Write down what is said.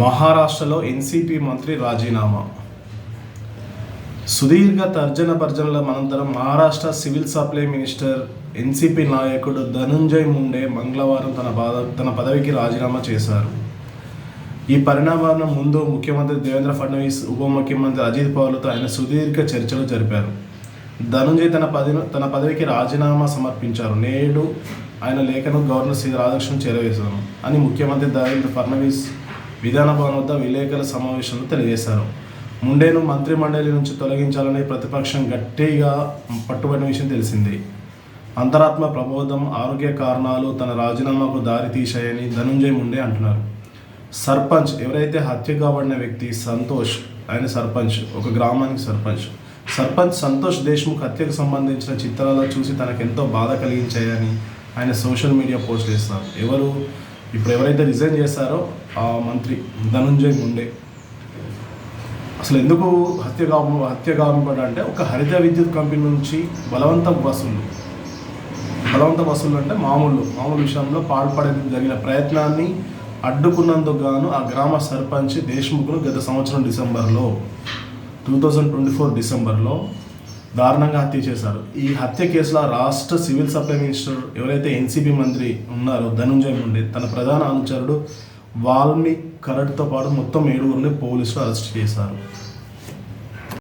మహారాష్ట్రలో ఎన్సీపీ మంత్రి రాజీనామా. సుదీర్ఘ తర్జన భర్జనల అనంతరం Maharashtra civil supply minister NCP నాయకుడు ధనుంజయ్ ముండే మంగళవారం తన బాధ తన పదవికి రాజీనామా చేశారు. ఈ పరిణామాలను ముందు ముఖ్యమంత్రి దేవేంద్ర ఫడ్నవీస్ ఉప ముఖ్యమంత్రి అజిత్ పవార్లతో ఆయన సుదీర్ఘ చర్చలు జరిపారు. ధనుంజయ్ తన పది తన పదవికి రాజీనామా సమర్పించారు. నేడు ఆయన లేఖను గవర్నర్ శ్రీ రాధాకృష్ణ చేరవేశాను అని ముఖ్యమంత్రి దేవేంద్ర ఫడ్నవీస్ విధాన భవన్ వద్ద విలేకరుల సమావేశంలో తెలియజేశారు. ముండేను మంత్రి మండలి నుంచి తొలగించాలని ప్రతిపక్షం గట్టిగా పట్టుబడిన విషయం తెలిసింది. అంతరాత్మ ప్రబోధం ఆరోగ్య కారణాలు తన రాజీనామాకు దారి తీశాయని ధనుంజయ్ ముండే అంటున్నారు. సర్పంచ్ ఎవరైతే హత్య కాబడిన వ్యక్తి సంతోష్ ఆయన సర్పంచ్ ఒక గ్రామానికి సర్పంచ్. సర్పంచ్ సంతోష్ దేశ్ముఖ్ హత్యకు సంబంధించిన చిత్రాలు చూసి తనకెంతో బాధ కలిగించాయని ఆయన సోషల్ మీడియా పోస్ట్ చేస్తారు ఎవరు? ఇప్పుడు ఎవరైతే రిజైన్ చేశారో ఆ మంత్రి ధనుంజయ్ ముండే. అసలు ఎందుకు హత్య కాము హత్య కాకుండా అంటే ఒక హరిత విద్యుత్ కంపెనీ నుంచి బలవంత వసూలు బలవంత వసూలు అంటే మామూలు మామూలు విషయంలో పాల్పడే జరిగిన ప్రయత్నాన్ని అడ్డుకున్నందుకు గాను ఆ గ్రామ సర్పంచ్ దేశ్ముఖ్ను గత సంవత్సరం డిసెంబర్లో టూ థౌజండ్ ట్వంటీ ఫోర్ డిసెంబర్లో దారుణంగా హత్య చేశారు. ఈ హత్య కేసులో రాష్ట్ర సివిల్ సప్లై మినిస్టర్ ఎవరైతే ఎన్సీపీ మంత్రి ఉన్నారో ధనుంజయ్ ముండే తన ప్రధాన అనుచరుడు వాల్మీక్ కరడ్తో పాటు మొత్తం ఏడుగురిని పోలీసులు అరెస్ట్ చేశారు.